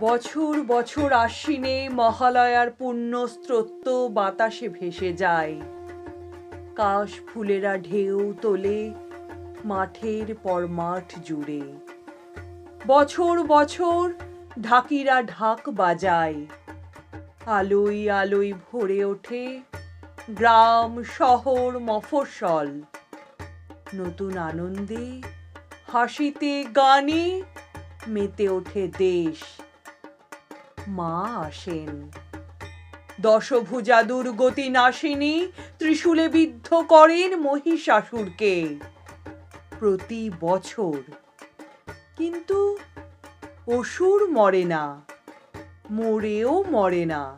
বছর বছর আশ্বিনে মহালয়ার পুণ্য স্রোত বাতাসে ভেসে যায়। কাশ ফুলেরা ঢেউ তোলে মাঠের পর মাঠ জুড়ে। বছর বছর ঢাকিরা ঢাক বাজায়। আলোই আলোই ভরে ওঠে গ্রাম, শহর, মফস্বল। নতুন আনন্দে হাসিতে গানে মেতে ওঠে দেশ। মা আসেন। দশভুজা দুর্গতি নাশিনী, ত্রিশূলে বিদ্ধ করেন মহিষাসুরকে। প্রতি বছর। কিন্তু অসুর মরে না, মরেও মরে না।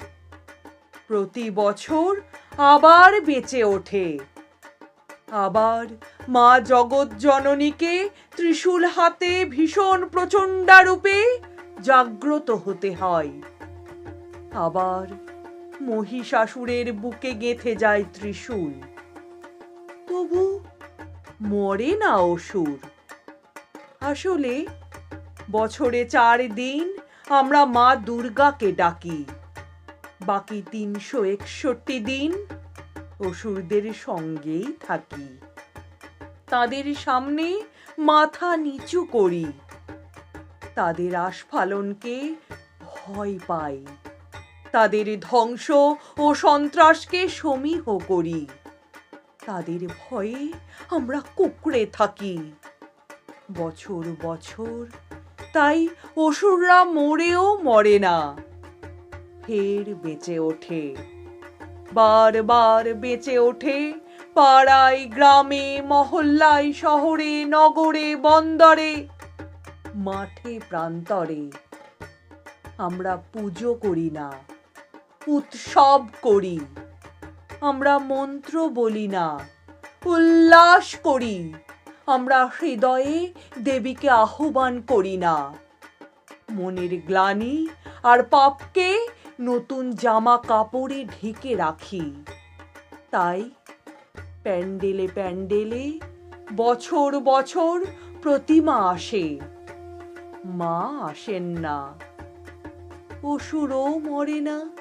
প্রতি বছর আবার বেঁচে ওঠে। আবার মা জগৎ জননীকে ত্রিশূল হাতে ভীষণ প্রচণ্ডা রূপে জাগ্রত হতে হয়। আবার মহিষাসুরের বুকে গেথে যায় ত্রিশূল। তবু মরে না অসুর আসলে বছরে চার দিন আমরা মা দুর্গাকে ডাকি। বাকি তিনশো একষট্টি দিন অসুরদের সঙ্গেই থাকি। তাদের সামনে মাথা নিচু করি। তাদের আস্ফালনকে ভয় পাই। তাদের ধ্বংস ও সন্ত্রাসকে সমীহ করি। তাদের ভয়ে আমরা কুকড়ে থাকি। বছর বছর তাই অসুররা মরেও মরে না। ফের বেঁচে ওঠে। বারবার বেঁচে ওঠে পাড়ায়, গ্রামে, মহল্লায়, শহরে, নগরে, বন্দরে। মাঠে প্রান্তরে। আমরা পুজো করি না, উৎসব করি। আমরা মন্ত্র বলি না, উল্লাস করি। আমরা হৃদয়ে দেবীকে আহ্বান করি না। মনের গ্লানি আর পাপকে নতুন জামা কাপড়ে ঢেকে রাখি। তাই প্যান্ডেলে প্যান্ডেলে বছর বছর প্রতিমা আসে। মা আসেন না। অসুরও মরে না।